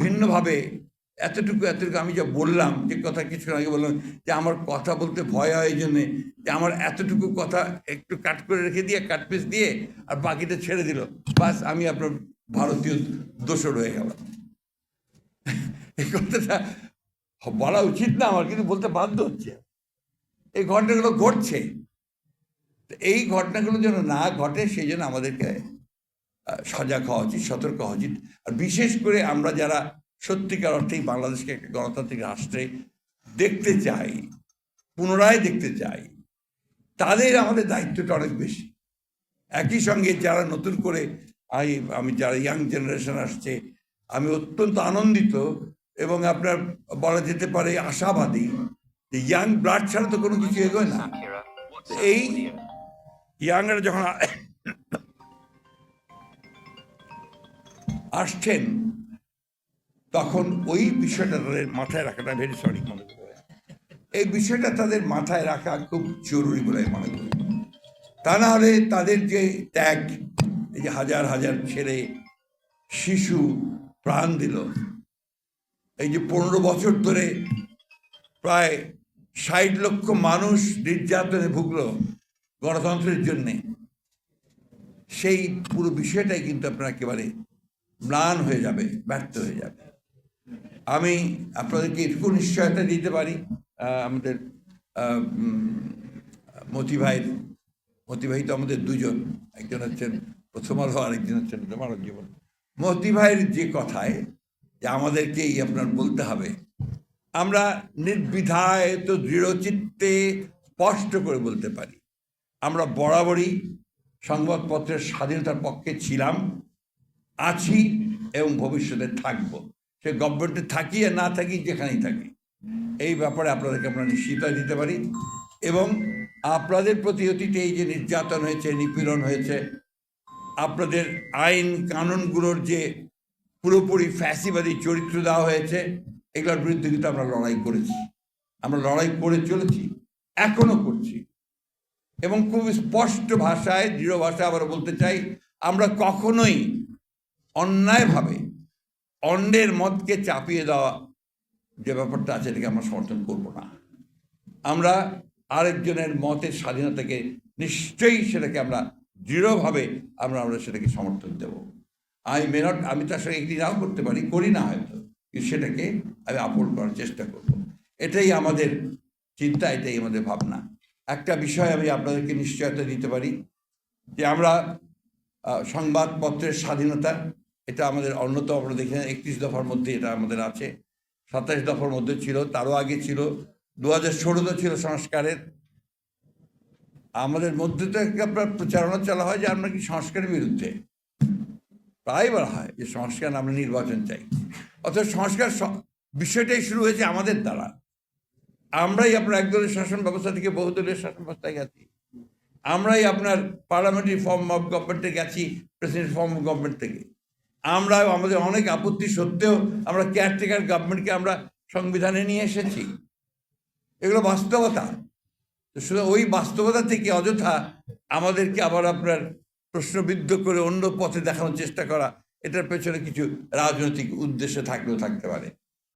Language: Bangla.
ভিন্নভাবে এতটুকু এতটুকু আমি যা বললাম, যে কথা কিছু আগে বললাম, যে আমার কথা বলতে ভয় হয় এই জন্যে, যে আমার এতটুকু কথা একটু কাট করে রেখে দিয়ে কাট পিস দিয়ে, আর বাকিটা ছেড়ে দিল। বাস আমি আপনার ভারতীয় দোষর হয়ে গেলাম। এই কথাটা বলা উচিত না আমার, কিন্তু বলতে বাধ্য হচ্ছে। এই ঘটনাগুলো ঘটছে। এই ঘটনাগুলো যেন না ঘটে, সেই জন্য আমাদেরকে সজাগ হওয়া উচিত, সতর্ক হওয়া উচিত। আর বিশেষ করে আমরা যারা সত্যিকার অর্থেই বাংলাদেশকে একটা গণতান্ত্রিক রাষ্ট্রে দেখতে চাই, পুনরায় দেখতে চাই, তাদের আমাদের দায়িত্বটা অনেক বেশি। একই সঙ্গে যারা নতুন করে আমি যারা ইয়াং জেনারেশন আসছে, আমি অত্যন্ত আনন্দিত এবং আপনার বলা যেতে পারে আশাবাদী যে ইয়াং ব্লাড ছাড়া তো কোনো কিছু এগোয় না। এই ইয়াংরা যখন আসছেন, তখন ওই বিষয়টা তাদের মাথায় রাখাটা ভেরি সরি মনে করি। এই বিষয়টা তাদের মাথায় রাখা খুব জরুরি বলে মনে করি। তা না হলে তাদের যে ত্যাগ, এই যে হাজার হাজার ছেলে, শিশু প্রাণ দিল, এই যে পনেরো বছর ধরে প্রায় ষাট লক্ষ মানুষ নির্যাতনে ভুগলো গণতন্ত্রের জন্যে, সেই পুরো বিষয়টাই কিন্তু আপনার একেবারে ম্লান হয়ে যাবে, ব্যর্থ হয়ে যাবে। আমি আপনাদেরকে এটুকু নিশ্চয়তা দিতে পারি আমাদের মতি ভাইয়ের, মতি ভাই তো আমাদের দুজন, একজন হচ্ছেন প্রথম আলো আরেকজন হচ্ছেন মানব জীবন। মতি ভাইয়ের যে কথায় যে আমাদেরকেই আপনার বলতে হবে, আমরা নির্বিধায় তো দৃঢ়চিত্তে স্পষ্ট করে বলতে পারি। আমরা বরাবরই সংবাদপত্রের স্বাধীনতার পক্ষে ছিলাম আছি এবং ভবিষ্যতে থাকব। সে গভর্নমেন্টে থাকি আর না থাকি, যেখানেই থাকি। এই ব্যাপারে আপনাদেরকে আমরা নিশ্চিত দিতে পারি। এবং আপনাদের প্রতি অতীতে এই যে নির্যাতন হয়েছে, নিপীড়ন হয়েছে, আপনাদের আইন কানুনগুলোর যে পুরোপুরি ফ্যাসিবাদী চরিত্র দেওয়া হয়েছে, এগুলোর বিরুদ্ধে কিন্তু আমরা লড়াই করেছি। আমরা লড়াই করে চলেছি, এখনও করছি। এবং খুব স্পষ্ট ভাষায়, দৃঢ় ভাষায় আবার বলতে চাই, আমরা কখনোই অন্যায়ভাবে অন্যের মতকে চাপিয়ে দেওয়া যে ব্যাপারটা আছে, এটাকে আমরা সমর্থন করব না। আমরা আরেকজনের মতের স্বাধীনতাকে নিশ্চয়ই সেটাকে আমরা দৃঢ়ভাবে আমরা আমরা সেটাকে সমর্থন দেব। আমি মেনট আমি তার সঙ্গে একটি নাও করতে পারি, করি না হয়তো, কিন্তু সেটাকে আমি আপন করার চেষ্টা করব। এটাই আমাদের চিন্তা, এটাই আমাদের ভাবনা। একটা বিষয় আমি আপনাদেরকে নিশ্চয়তা দিতে পারি যে আমরা সংবাদপত্রের স্বাধীনতা এটা আমাদের অন্যতম আমরা দেখে একত্রিশ দফার মধ্যে এটা আমাদের আছে। সাতাশ দফার মধ্যে ছিল, তারও আগে ছিল। দু হাজার ষোলোতে ছিল সংস্কারের। আমাদের মধ্যে তো আপনার প্রচারণা চালা হয় যে আমরা কি সংস্কারের বিরুদ্ধে? প্রায় বলা হয় যে সংস্কার আমরা নির্বাচন চাই। অর্থাৎ সংস্কার বিষয়টাই শুরু হয়েছে আমাদের দ্বারা। আমরাই আপনার একদলীয় শাসন ব্যবস্থা থেকে বহুদলীয় শাসন ব্যবস্থায় গেছি। আমরাই আপনার পার্লামেন্টারি ফর্ম অফ গভর্নমেন্টে গেছি, প্রেসিডেন্ট ফর্ম অফ গভর্নমেন্ট থেকে। আমরা আমাদের অনেক আপত্তি সত্ত্বেও আমরা কেয়ারটেকার গভর্নমেন্টকে আমরা সংবিধানে নিয়ে এসেছি। এগুলো বাস্তবতা। শুধু ওই বাস্তবতা থেকে অযথা আমাদেরকে আবার আপনার প্রশ্নবিদ্ধ করে অন্য পথে দেখানোর চেষ্টা করা, এটার পেছনে কিছু রাজনৈতিক উদ্দেশ্য থাকলেও থাকতে পারে।